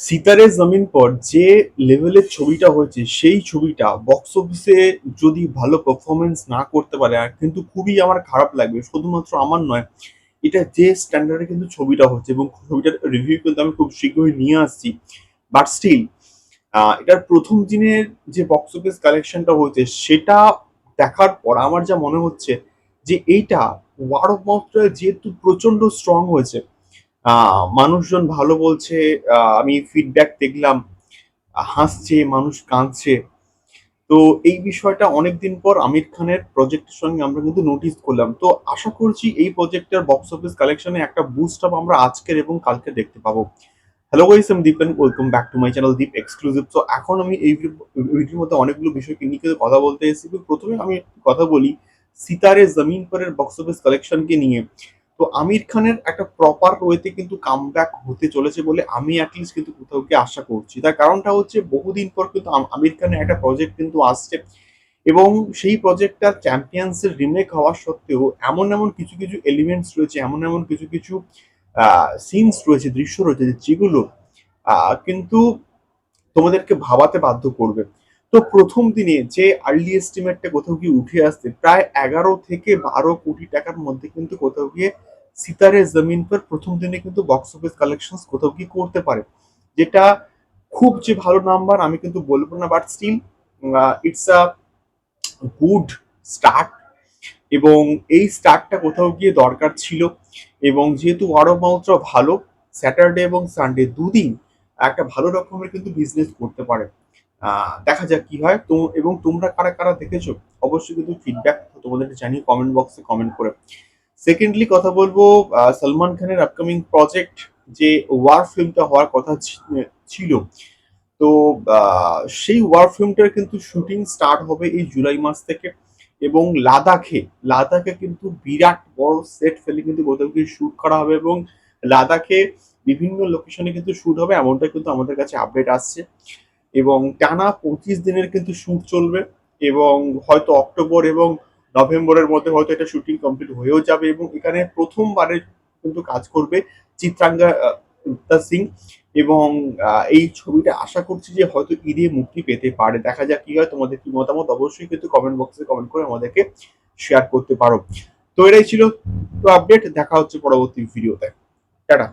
সিতারে জমিন পর যে লেভেলের ছবিটা হয়েছে, সেই ছবিটা বক্স অফিসে যদি ভালো পারফরমেন্স না করতে পারে, আর কিন্তু খুবই আমার খারাপ লাগবে, শুধুমাত্র আমার নয়, এটা যে স্ট্যান্ডার্ডে কিন্তু ছবিটা হচ্ছে এবং ছবিটার রিভিউ কিন্তু আমি খুব শীঘ্রই নিয়ে আসছি। বাট স্টিল এটার প্রথম দিনের যে বক্স অফিস কালেকশনটা হয়েছে, সেটা দেখার পর আমার যা মনে হচ্ছে যে এইটা ওয়ার্ড অফ মাউথটা যেহেতু প্রচণ্ড স্ট্রং হয়েছে মানুষজন ভালো বলছে আমি ফিডব্যাক দেখলাম, হাসছে, মানুষ কাঁদছে। তো এই বিষয়টা অনেকদিন পর আমির খানের প্রজেক্টের সঙ্গে আমরা কিন্তু নোটিস করলাম। তো আশা করছি এই প্রজেক্টের বক্স অফিস কালেকশনে একটা বুস্ট আপ আমরা আজকের এবং কালকে দেখতে পাবো। হ্যালো গাইস আমি Dipen welcome back to my channel Deep exclusive তো এখন আমি এই ভিডিওর মধ্যে অনেকগুলো বিষয়কে নিয়ে কথা বলতে এসেছি। প্রথমে আমি কথা বলি সিতারে জমিন পরের বক্স অফিস কালেকশনকে নিয়ে। তো আমির খানের একটা প্রপার ওয়েতে কিন্তু কামব্যাক হতে চলেছে বলে আমি অ্যাটলিস্ট কিন্তু কোথাও গিয়ে আশা করছি। তার কারণটা হচ্ছে বহুদিন পর কিন্তু আম- আমির খানের একটা প্রজেক্ট কিন্তু আসছে এবং সেই প্রজেক্টটা চ্যাম্পিয়ন্সের রিমেক হওয়া সত্ত্বেও এমন এমন কিছু কিছু এলিমেন্টস রয়েছে, এমন এমন কিছু কিছু সিনস রয়েছে, দৃশ্য রয়েছে যেগুলো কিন্তু তোমাদেরকে ভাবাতে বাধ্য করবে। তো প্রথম দিনে যে আর্লি এস্টিমেটটা কোথাও গিয়ে উঠে আসছে, প্রায় এগারো থেকে বারো কোটি টাকার মধ্যে কিন্তু কোথাও গিয়ে সিতারে জমিন পর প্রথম দিনে কিন্তু বক্স অফিস কালেকশন কোথাও গিয়ে করতে পারে। যেটা খুব যে ভালো নাম্বার আমি কিন্তু বলব না but still it's a good start এবং এই স্টার্টটা কোথাও গিয়ে দরকার ছিল এবং যেহেতু অফ মাউথটা ভালো স্যাটারডে এবং সানডে দুদিন একটা ভালো রকমের কিন্তু বিজনেস করতে পারে। দেখা যাক কি হয়। তো, এবং তোমরা কারা কারা দেখেছ, অবশ্যই কিন্তু ফিডব্যাক তোমাদেরকে জানিয়ে কমেন্ট বক্সে কমেন্ট করে। সেকেন্ডলি কথা বলব সলমান খানের আপকামিং প্রজেক্ট যে ওয়ার ফিল্মটা হওয়ার কথা ছিল। তো সেই ওয়ার ফিল্মটার কিন্তু শুটিং স্টার্ট হবে এই জুলাই মাস থেকে এবং লাদাখে লাদাখে কিন্তু বিরাট বড় সেট ফেলে কিন্তু কোথাও গিয়ে শুট করা হবে এবং লাদাখে বিভিন্ন লোকেশনে কিন্তু শুট হবে এমনটা কিন্তু আমাদের কাছে আপডেট আসছে। এবং টানা পঁচিশ দিনের কিন্তু শুট চলবে এবং হয়তো অক্টোবর এবং নভেম্বরের মধ্যে হয়তো এটা শুটিং কমপ্লিট হয়েও যাবে এবং এখানে প্রথমবারের কিন্তু কাজ করবে চিত্রাঙ্গা গুপ্তা সিং এবং এই ছবিটা আশা করছি যে হয়তো ঈদে মুক্তি পেতে পারে। দেখা যাক কি হয়, তোমাদের কি মতামত? অবশ্যই কিন্তু কমেন্ট বক্সে কমেন্ট করে আমাদেরকে শেয়ার করতে পারো। তো এটাই ছিল আপডেট দেখা হচ্ছে পরবর্তী ভিডিওতে টাটা।